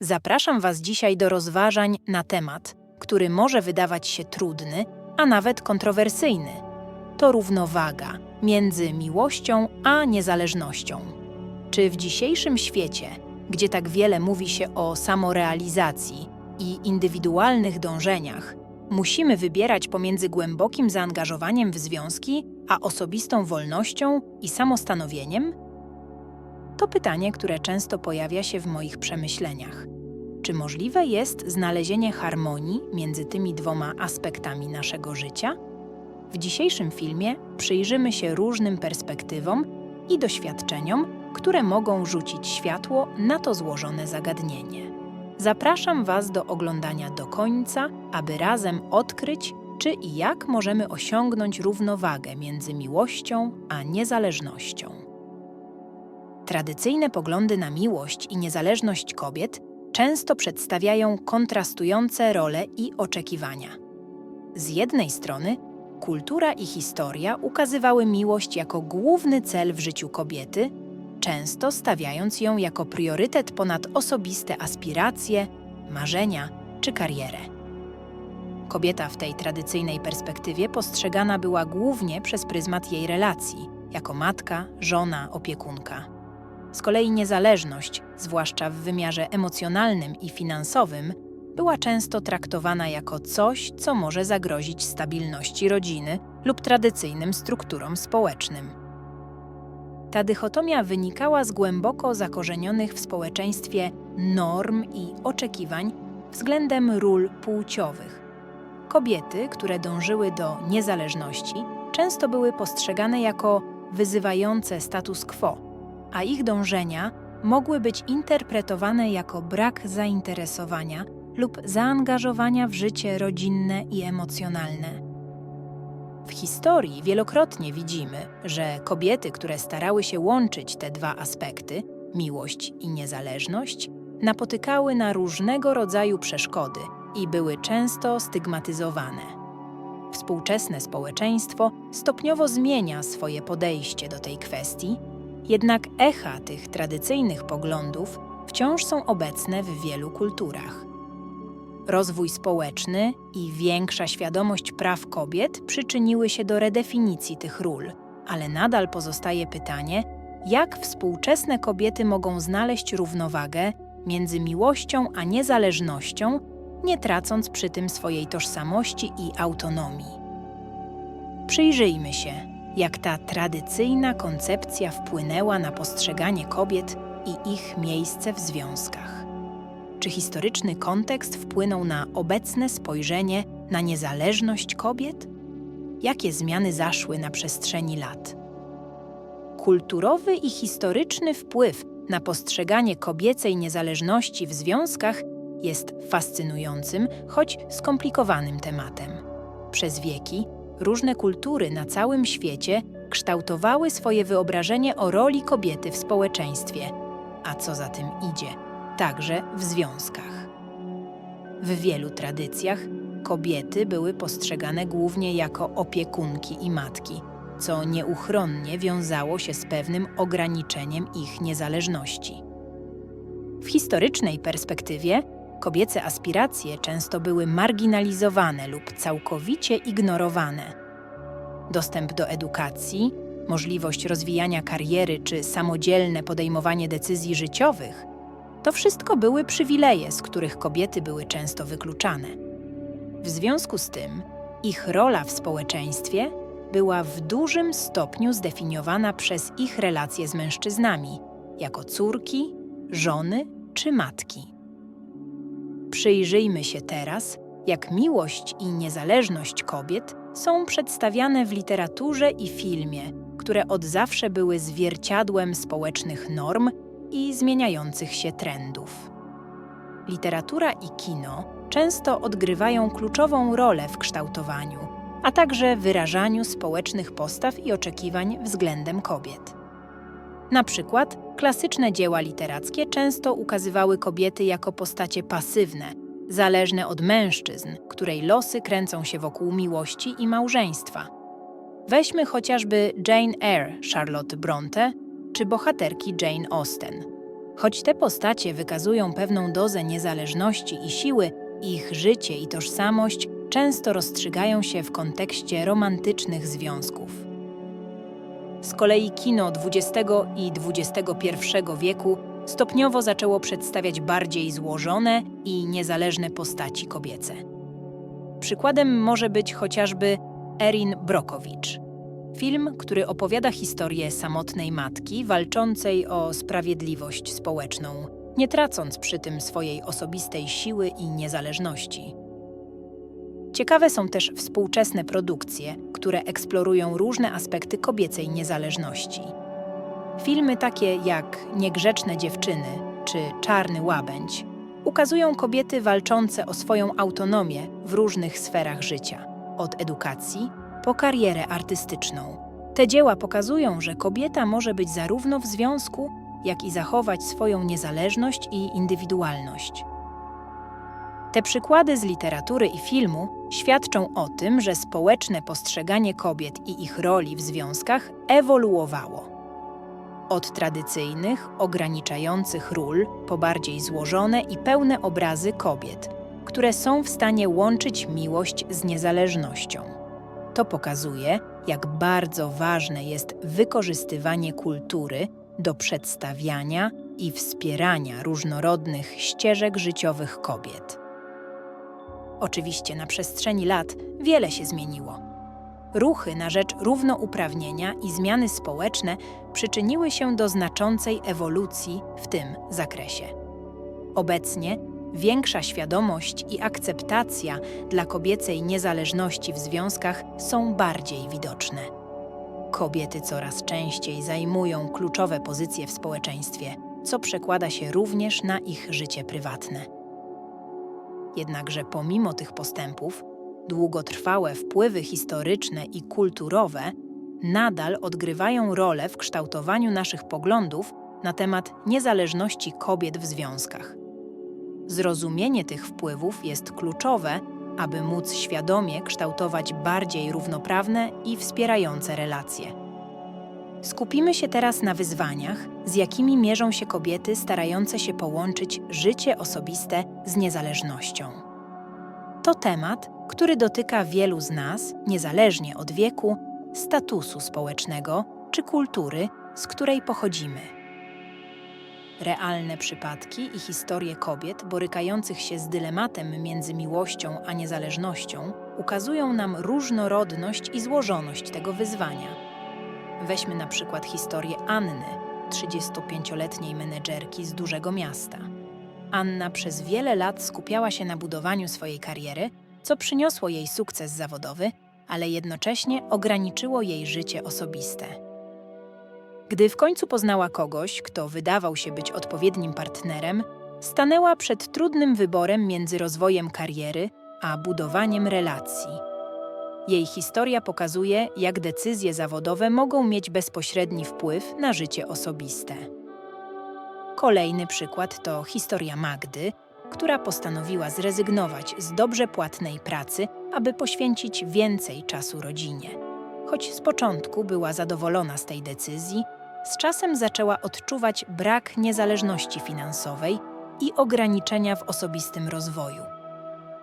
Zapraszam Was dzisiaj do rozważań na temat, który może wydawać się trudny, a nawet kontrowersyjny. To równowaga między miłością a niezależnością. Czy w dzisiejszym świecie, gdzie tak wiele mówi się o samorealizacji i indywidualnych dążeniach, musimy wybierać pomiędzy głębokim zaangażowaniem w związki a osobistą wolnością i samostanowieniem? To pytanie, które często pojawia się w moich przemyśleniach. Czy możliwe jest znalezienie harmonii między tymi dwoma aspektami naszego życia? W dzisiejszym filmie przyjrzymy się różnym perspektywom i doświadczeniom, które mogą rzucić światło na to złożone zagadnienie. Zapraszam Was do oglądania do końca, aby razem odkryć, czy i jak możemy osiągnąć równowagę między miłością a niezależnością. Tradycyjne poglądy na miłość i niezależność kobiet często przedstawiają kontrastujące role i oczekiwania. Z jednej strony, kultura i historia ukazywały miłość jako główny cel w życiu kobiety, często stawiając ją jako priorytet ponad osobiste aspiracje, marzenia czy karierę. Kobieta w tej tradycyjnej perspektywie postrzegana była głównie przez pryzmat jej relacji, jako matka, żona, opiekunka. Z kolei niezależność, zwłaszcza w wymiarze emocjonalnym i finansowym, była często traktowana jako coś, co może zagrozić stabilności rodziny lub tradycyjnym strukturom społecznym. Ta dychotomia wynikała z głęboko zakorzenionych w społeczeństwie norm i oczekiwań względem ról płciowych. Kobiety, które dążyły do niezależności, często były postrzegane jako wyzywające status quo, a ich dążenia mogły być interpretowane jako brak zainteresowania lub zaangażowania w życie rodzinne i emocjonalne. W historii wielokrotnie widzimy, że kobiety, które starały się łączyć te dwa aspekty miłość i niezależność napotykały na różnego rodzaju przeszkody i były często stygmatyzowane. Współczesne społeczeństwo stopniowo zmienia swoje podejście do tej kwestii, jednak echa tych tradycyjnych poglądów wciąż są obecne w wielu kulturach. Rozwój społeczny i większa świadomość praw kobiet przyczyniły się do redefinicji tych ról, ale nadal pozostaje pytanie, jak współczesne kobiety mogą znaleźć równowagę między miłością a niezależnością, nie tracąc przy tym swojej tożsamości i autonomii. Przyjrzyjmy się, jak ta tradycyjna koncepcja wpłynęła na postrzeganie kobiet i ich miejsce w związkach. Czy historyczny kontekst wpłynął na obecne spojrzenie na niezależność kobiet? Jakie zmiany zaszły na przestrzeni lat? Kulturowy i historyczny wpływ na postrzeganie kobiecej niezależności w związkach jest fascynującym, choć skomplikowanym tematem. Przez wieki różne kultury na całym świecie kształtowały swoje wyobrażenie o roli kobiety w społeczeństwie, a co za tym idzie, także w związkach. W wielu tradycjach kobiety były postrzegane głównie jako opiekunki i matki, co nieuchronnie wiązało się z pewnym ograniczeniem ich niezależności. W historycznej perspektywie kobiece aspiracje często były marginalizowane lub całkowicie ignorowane. Dostęp do edukacji, możliwość rozwijania kariery czy samodzielne podejmowanie decyzji życiowych to wszystko były przywileje, z których kobiety były często wykluczane. W związku z tym, ich rola w społeczeństwie była w dużym stopniu zdefiniowana przez ich relacje z mężczyznami, jako córki, żony czy matki. Przyjrzyjmy się teraz, jak miłość i niezależność kobiet są przedstawiane w literaturze i filmie, które od zawsze były zwierciadłem społecznych norm i zmieniających się trendów. Literatura i kino często odgrywają kluczową rolę w kształtowaniu, a także wyrażaniu społecznych postaw i oczekiwań względem kobiet. Na przykład klasyczne dzieła literackie często ukazywały kobiety jako postacie pasywne, zależne od mężczyzn, której losy kręcą się wokół miłości i małżeństwa. Weźmy chociażby Jane Eyre Charlotte Bronte czy bohaterki Jane Austen. Choć te postacie wykazują pewną dozę niezależności i siły, ich życie i tożsamość często rozstrzygają się w kontekście romantycznych związków. Z kolei kino XX i XXI wieku stopniowo zaczęło przedstawiać bardziej złożone i niezależne postaci kobiece. Przykładem może być chociażby Erin Brokowicz. Film, który opowiada historię samotnej matki walczącej o sprawiedliwość społeczną, nie tracąc przy tym swojej osobistej siły i niezależności. Ciekawe są też współczesne produkcje, które eksplorują różne aspekty kobiecej niezależności. Filmy takie jak Niegrzeczne dziewczyny czy Czarny łabędź ukazują kobiety walczące o swoją autonomię w różnych sferach życia, od edukacji po karierę artystyczną. Te dzieła pokazują, że kobieta może być zarówno w związku, jak i zachować swoją niezależność i indywidualność. Te przykłady z literatury i filmu świadczą o tym, że społeczne postrzeganie kobiet i ich roli w związkach ewoluowało. Od tradycyjnych, ograniczających ról po bardziej złożone i pełne obrazy kobiet, które są w stanie łączyć miłość z niezależnością. To pokazuje, jak bardzo ważne jest wykorzystywanie kultury do przedstawiania i wspierania różnorodnych ścieżek życiowych kobiet. Oczywiście na przestrzeni lat wiele się zmieniło. Ruchy na rzecz równouprawnienia i zmiany społeczne przyczyniły się do znaczącej ewolucji w tym zakresie. Obecnie większa świadomość i akceptacja dla kobiecej niezależności w związkach są bardziej widoczne. Kobiety coraz częściej zajmują kluczowe pozycje w społeczeństwie, co przekłada się również na ich życie prywatne. Jednakże pomimo tych postępów, długotrwałe wpływy historyczne i kulturowe nadal odgrywają rolę w kształtowaniu naszych poglądów na temat niezależności kobiet w związkach. Zrozumienie tych wpływów jest kluczowe, aby móc świadomie kształtować bardziej równoprawne i wspierające relacje. Skupimy się teraz na wyzwaniach, z jakimi mierzą się kobiety starające się połączyć życie osobiste z niezależnością. To temat, który dotyka wielu z nas, niezależnie od wieku, statusu społecznego czy kultury, z której pochodzimy. Realne przypadki i historie kobiet borykających się z dylematem między miłością a niezależnością ukazują nam różnorodność i złożoność tego wyzwania. Weźmy na przykład historię Anny, 35-letniej menedżerki z dużego miasta. Anna przez wiele lat skupiała się na budowaniu swojej kariery, co przyniosło jej sukces zawodowy, ale jednocześnie ograniczyło jej życie osobiste. Gdy w końcu poznała kogoś, kto wydawał się być odpowiednim partnerem, stanęła przed trudnym wyborem między rozwojem kariery a budowaniem relacji. Jej historia pokazuje, jak decyzje zawodowe mogą mieć bezpośredni wpływ na życie osobiste. Kolejny przykład to historia Magdy, która postanowiła zrezygnować z dobrze płatnej pracy, aby poświęcić więcej czasu rodzinie. Choć z początku była zadowolona z tej decyzji, z czasem zaczęła odczuwać brak niezależności finansowej i ograniczenia w osobistym rozwoju.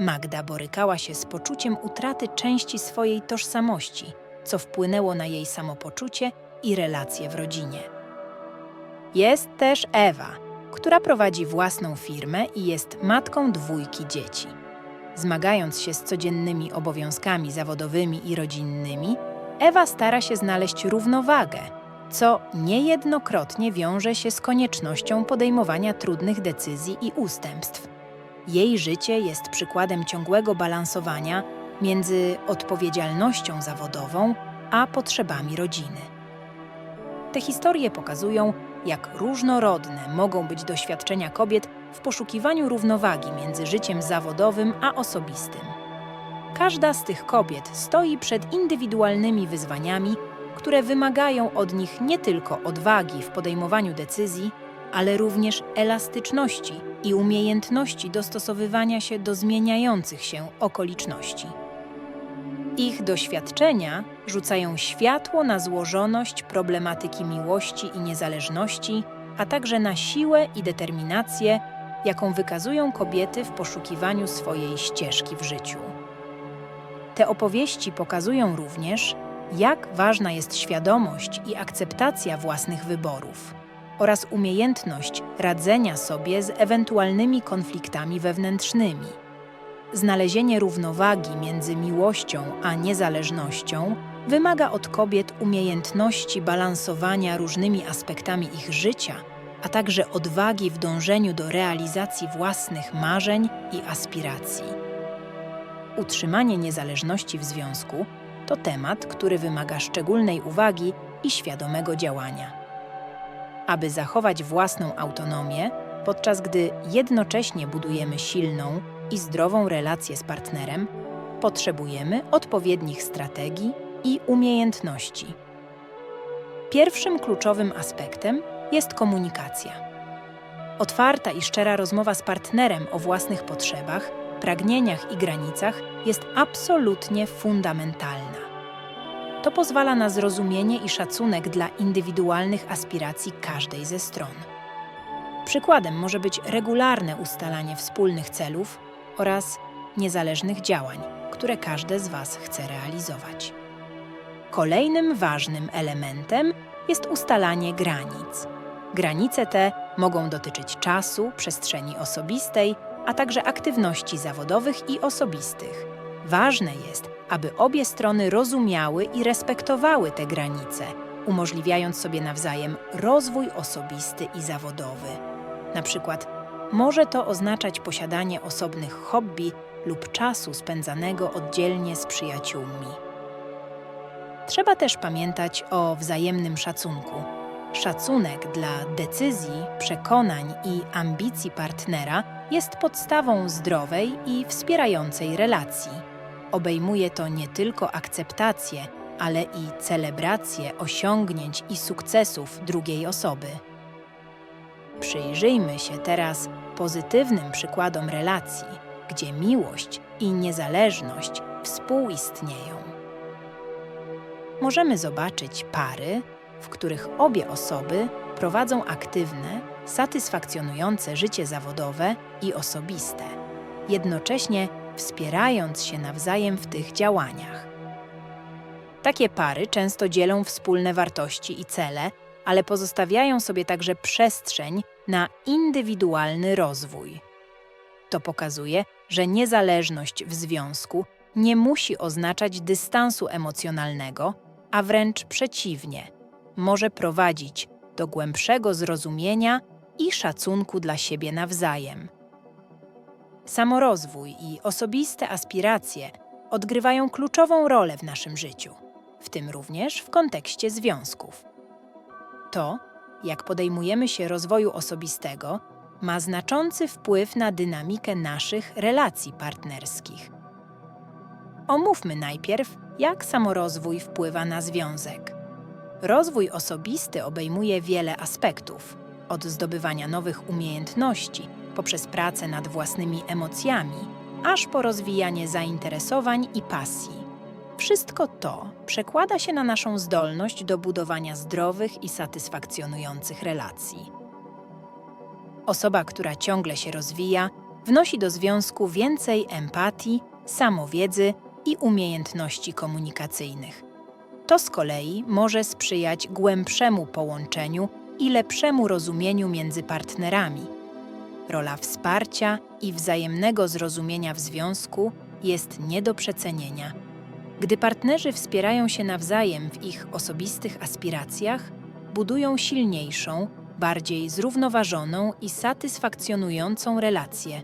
Magda borykała się z poczuciem utraty części swojej tożsamości, co wpłynęło na jej samopoczucie i relacje w rodzinie. Jest też Ewa, która prowadzi własną firmę i jest matką dwójki dzieci. Zmagając się z codziennymi obowiązkami zawodowymi i rodzinnymi, Ewa stara się znaleźć równowagę, co niejednokrotnie wiąże się z koniecznością podejmowania trudnych decyzji i ustępstw. Jej życie jest przykładem ciągłego balansowania między odpowiedzialnością zawodową a potrzebami rodziny. Te historie pokazują, jak różnorodne mogą być doświadczenia kobiet w poszukiwaniu równowagi między życiem zawodowym a osobistym. Każda z tych kobiet stoi przed indywidualnymi wyzwaniami, które wymagają od nich nie tylko odwagi w podejmowaniu decyzji, ale również elastyczności i umiejętności dostosowywania się do zmieniających się okoliczności. Ich doświadczenia rzucają światło na złożoność problematyki miłości i niezależności, a także na siłę i determinację, jaką wykazują kobiety w poszukiwaniu swojej ścieżki w życiu. Te opowieści pokazują również, jak ważna jest świadomość i akceptacja własnych wyborów oraz umiejętność radzenia sobie z ewentualnymi konfliktami wewnętrznymi. Znalezienie równowagi między miłością a niezależnością wymaga od kobiet umiejętności balansowania różnymi aspektami ich życia, a także odwagi w dążeniu do realizacji własnych marzeń i aspiracji. Utrzymanie niezależności w związku to temat, który wymaga szczególnej uwagi i świadomego działania. Aby zachować własną autonomię, podczas gdy jednocześnie budujemy silną i zdrową relację z partnerem, potrzebujemy odpowiednich strategii i umiejętności. Pierwszym kluczowym aspektem jest komunikacja. Otwarta i szczera rozmowa z partnerem o własnych potrzebach, pragnieniach i granicach jest absolutnie fundamentalna. To pozwala na zrozumienie i szacunek dla indywidualnych aspiracji każdej ze stron. Przykładem może być regularne ustalanie wspólnych celów oraz niezależnych działań, które każde z Was chce realizować. Kolejnym ważnym elementem jest ustalanie granic. Granice te mogą dotyczyć czasu, przestrzeni osobistej, a także aktywności zawodowych i osobistych. Ważne jest, aby obie strony rozumiały i respektowały te granice, umożliwiając sobie nawzajem rozwój osobisty i zawodowy. Na przykład może to oznaczać posiadanie osobnych hobby lub czasu spędzanego oddzielnie z przyjaciółmi. Trzeba też pamiętać o wzajemnym szacunku. Szacunek dla decyzji, przekonań i ambicji partnera jest podstawą zdrowej i wspierającej relacji. Obejmuje to nie tylko akceptację, ale i celebrację osiągnięć i sukcesów drugiej osoby. Przyjrzyjmy się teraz pozytywnym przykładom relacji, gdzie miłość i niezależność współistnieją. Możemy zobaczyć pary, w których obie osoby prowadzą aktywne, satysfakcjonujące życie zawodowe i osobiste, jednocześnie wspierając się nawzajem w tych działaniach. Takie pary często dzielą wspólne wartości i cele, ale pozostawiają sobie także przestrzeń na indywidualny rozwój. To pokazuje, że niezależność w związku nie musi oznaczać dystansu emocjonalnego, a wręcz przeciwnie, może prowadzić do głębszego zrozumienia i szacunku dla siebie nawzajem. Samorozwój i osobiste aspiracje odgrywają kluczową rolę w naszym życiu, w tym również w kontekście związków. To, jak podejmujemy się rozwoju osobistego, ma znaczący wpływ na dynamikę naszych relacji partnerskich. Omówmy najpierw, jak samorozwój wpływa na związek. Rozwój osobisty obejmuje wiele aspektów, od zdobywania nowych umiejętności poprzez pracę nad własnymi emocjami, aż po rozwijanie zainteresowań i pasji. Wszystko to przekłada się na naszą zdolność do budowania zdrowych i satysfakcjonujących relacji. Osoba, która ciągle się rozwija, wnosi do związku więcej empatii, samowiedzy i umiejętności komunikacyjnych. To z kolei może sprzyjać głębszemu połączeniu i lepszemu rozumieniu między partnerami. Rola wsparcia i wzajemnego zrozumienia w związku jest nie do przecenienia. Gdy partnerzy wspierają się nawzajem w ich osobistych aspiracjach, budują silniejszą, bardziej zrównoważoną i satysfakcjonującą relację.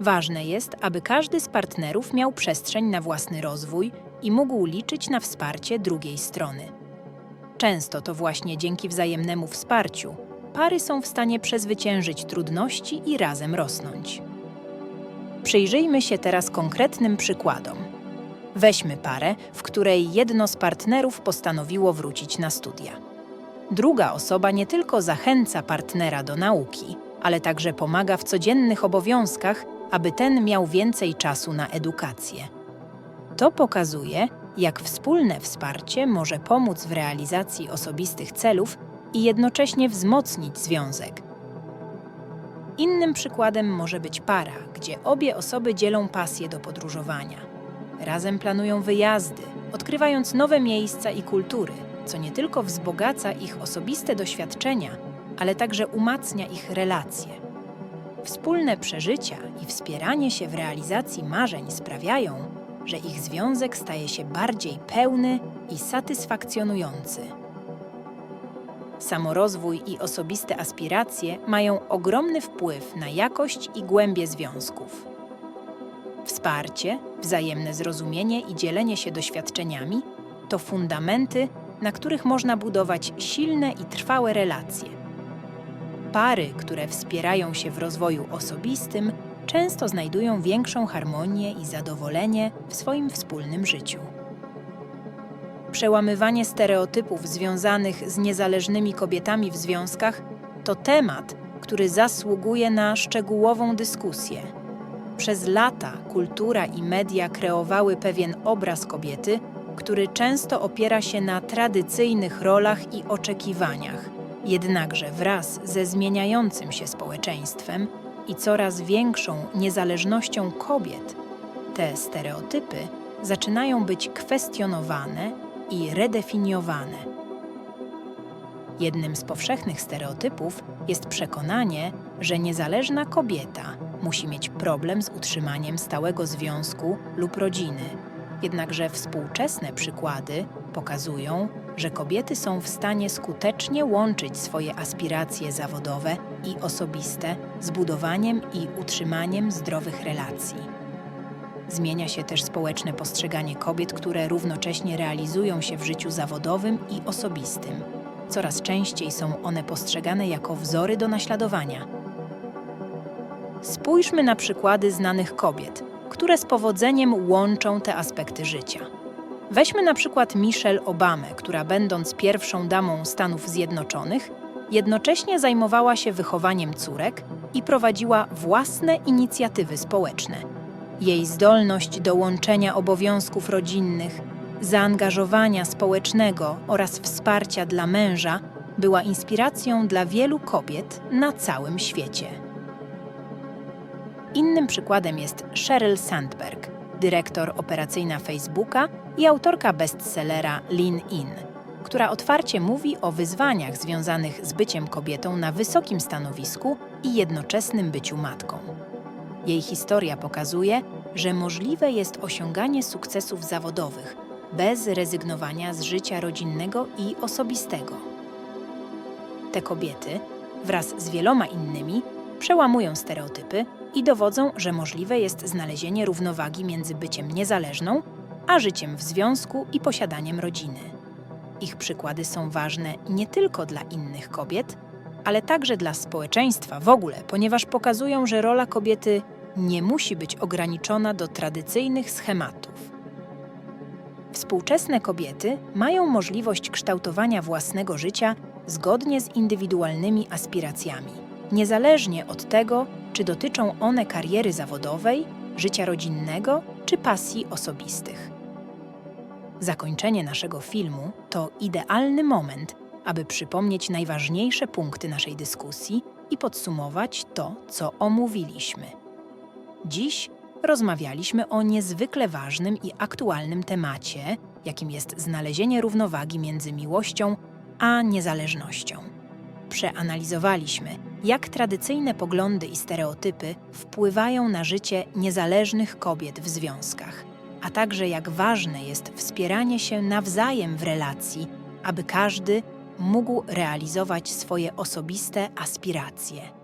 Ważne jest, aby każdy z partnerów miał przestrzeń na własny rozwój i mógł liczyć na wsparcie drugiej strony. Często to właśnie dzięki wzajemnemu wsparciu pary są w stanie przezwyciężyć trudności i razem rosnąć. Przyjrzyjmy się teraz konkretnym przykładom. Weźmy parę, w której jedno z partnerów postanowiło wrócić na studia. Druga osoba nie tylko zachęca partnera do nauki, ale także pomaga w codziennych obowiązkach, aby ten miał więcej czasu na edukację. To pokazuje, jak wspólne wsparcie może pomóc w realizacji osobistych celów i jednocześnie wzmocnić związek. Innym przykładem może być para, gdzie obie osoby dzielą pasję do podróżowania. Razem planują wyjazdy, odkrywając nowe miejsca i kultury, co nie tylko wzbogaca ich osobiste doświadczenia, ale także umacnia ich relacje. Wspólne przeżycia i wspieranie się w realizacji marzeń sprawiają, że ich związek staje się bardziej pełny i satysfakcjonujący. Samorozwój i osobiste aspiracje mają ogromny wpływ na jakość i głębię związków. Wsparcie, wzajemne zrozumienie i dzielenie się doświadczeniami to fundamenty, na których można budować silne i trwałe relacje. Pary, które wspierają się w rozwoju osobistym, często znajdują większą harmonię i zadowolenie w swoim wspólnym życiu. Przełamywanie stereotypów związanych z niezależnymi kobietami w związkach to temat, który zasługuje na szczegółową dyskusję. Przez lata kultura i media kreowały pewien obraz kobiety, który często opiera się na tradycyjnych rolach i oczekiwaniach. Jednakże wraz ze zmieniającym się społeczeństwem i coraz większą niezależnością kobiet, te stereotypy zaczynają być kwestionowane i redefiniowane. Jednym z powszechnych stereotypów jest przekonanie, że niezależna kobieta musi mieć problem z utrzymaniem stałego związku lub rodziny. Jednakże współczesne przykłady pokazują, że kobiety są w stanie skutecznie łączyć swoje aspiracje zawodowe i osobiste z budowaniem i utrzymaniem zdrowych relacji. Zmienia się też społeczne postrzeganie kobiet, które równocześnie realizują się w życiu zawodowym i osobistym. Coraz częściej są one postrzegane jako wzory do naśladowania. Spójrzmy na przykłady znanych kobiet, które z powodzeniem łączą te aspekty życia. Weźmy na przykład Michelle Obamę, która będąc pierwszą damą Stanów Zjednoczonych, jednocześnie zajmowała się wychowaniem córek i prowadziła własne inicjatywy społeczne. Jej zdolność do łączenia obowiązków rodzinnych, zaangażowania społecznego oraz wsparcia dla męża była inspiracją dla wielu kobiet na całym świecie. Innym przykładem jest Sheryl Sandberg, dyrektor operacyjna Facebooka i autorka bestsellera Lean In, która otwarcie mówi o wyzwaniach związanych z byciem kobietą na wysokim stanowisku i jednoczesnym byciu matką. Jej historia pokazuje, że możliwe jest osiąganie sukcesów zawodowych bez rezygnowania z życia rodzinnego i osobistego. Te kobiety, wraz z wieloma innymi, przełamują stereotypy i dowodzą, że możliwe jest znalezienie równowagi między byciem niezależną, a życiem w związku i posiadaniem rodziny. Ich przykłady są ważne nie tylko dla innych kobiet, ale także dla społeczeństwa w ogóle, ponieważ pokazują, że rola kobiety nie musi być ograniczona do tradycyjnych schematów. Współczesne kobiety mają możliwość kształtowania własnego życia zgodnie z indywidualnymi aspiracjami, niezależnie od tego, czy dotyczą one kariery zawodowej, życia rodzinnego czy pasji osobistych. Zakończenie naszego filmu to idealny moment, aby przypomnieć najważniejsze punkty naszej dyskusji i podsumować to, co omówiliśmy. Dziś rozmawialiśmy o niezwykle ważnym i aktualnym temacie, jakim jest znalezienie równowagi między miłością a niezależnością. Przeanalizowaliśmy, jak tradycyjne poglądy i stereotypy wpływają na życie niezależnych kobiet w związkach, a także jak ważne jest wspieranie się nawzajem w relacji, aby każdy mógł realizować swoje osobiste aspiracje.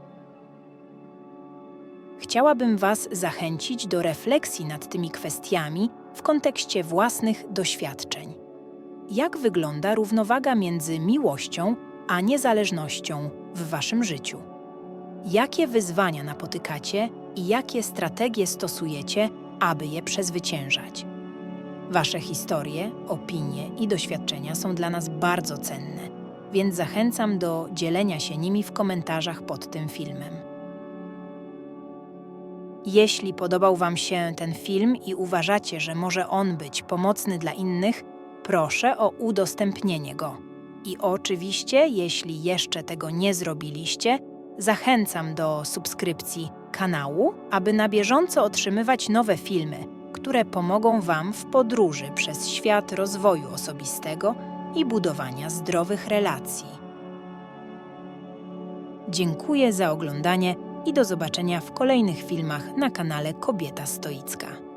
Chciałabym Was zachęcić do refleksji nad tymi kwestiami w kontekście własnych doświadczeń. Jak wygląda równowaga między miłością a niezależnością w Waszym życiu? Jakie wyzwania napotykacie i jakie strategie stosujecie, aby je przezwyciężać? Wasze historie, opinie i doświadczenia są dla nas bardzo cenne, więc zachęcam do dzielenia się nimi w komentarzach pod tym filmem. Jeśli podobał Wam się ten film i uważacie, że może on być pomocny dla innych, proszę o udostępnienie go. I oczywiście, jeśli jeszcze tego nie zrobiliście, zachęcam do subskrypcji kanału, aby na bieżąco otrzymywać nowe filmy, które pomogą Wam w podróży przez świat rozwoju osobistego i budowania zdrowych relacji. Dziękuję za oglądanie i do zobaczenia w kolejnych filmach na kanale Kobieta Stoicka.